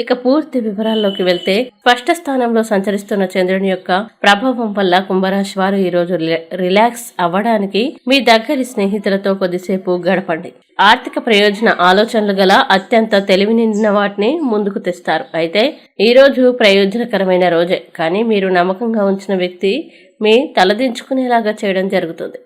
ఇక పూర్తి వివరాల్లోకి వెళ్తే స్పష్ట స్థానంలో సంచరిస్తున్న చంద్రుని యొక్క ప్రభావం వల్ల కుంభరాశి వారు ఈరోజు రిలా- రిలాక్స్ అవ్వడానికి మీ దగ్గరి స్నేహితులతో కొద్దిసేపు గడపండి. ఆర్థిక ప్రయోజన ఆలోచనలు గల అత్యంత తెలివి నిండిన వాటిని ముందుకు తెస్తారు. అయితే ఈరోజు ప్రయోజనకరమైన రోజే. కానీ మీరు నమ్మకంగా ఉంచిన వ్యక్తి మీ తలదించుకునేలాగా చేయడం జరుగుతుంది.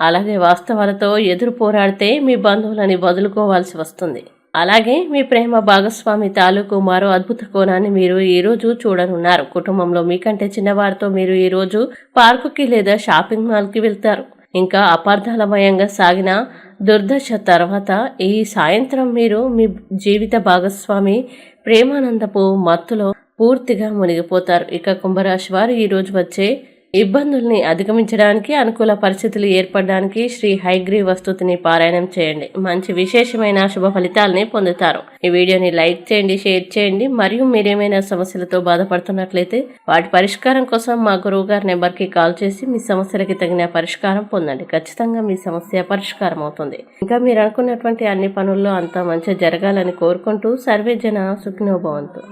అలాగే వాస్తవాలతో ఎదురు పోరాడితే మీ బంధువులని వదులుకోవాల్సి వస్తుంది. అలాగే మీ ప్రేమ భాగస్వామి తాలూకు మరో అద్భుత కోణాన్ని మీరు ఈ రోజు చూడనున్నారు. కుటుంబంలో మీకంటే చిన్నవారితో మీరు ఈరోజు పార్కుకి లేదా షాపింగ్ మాల్కి వెళ్తారు. ఇంకా అపార్థాలమయంగా సాగిన దుర్దశ తర్వాత ఈ సాయంత్రం మీరు మీ జీవిత భాగస్వామి ప్రేమానందపు మత్తులో పూర్తిగా మునిగిపోతారు. ఇక కుంభరాశి వారు ఈరోజు వచ్చే ఇబ్బందుల్ని అధిగమించడానికి అనుకూల పరిస్థితులు ఏర్పడడానికి శ్రీ హైగ్రీ వస్తుతిని పారాయణం చేయండి. మంచి విశేషమైన శుభ ఫలితాలని పొందుతారు. ఈ వీడియోని లైక్ చేయండి షేర్ చేయండి. మరియు మీరేమైనా సమస్యలతో బాధపడుతున్నట్లయితే వాటి పరిష్కారం కోసం మా గురువు గారి నెంబర్కి కాల్ చేసి మీ సమస్యలకి తగిన పరిష్కారం పొందండి. ఖచ్చితంగా మీ సమస్య పరిష్కారం అవుతుంది. ఇంకా మీరు అనుకున్నటువంటి అన్ని పనుల్లో అంతా మంచి జరగాలని కోరుకుంటూ సర్వే జన సుఖినోభవంతు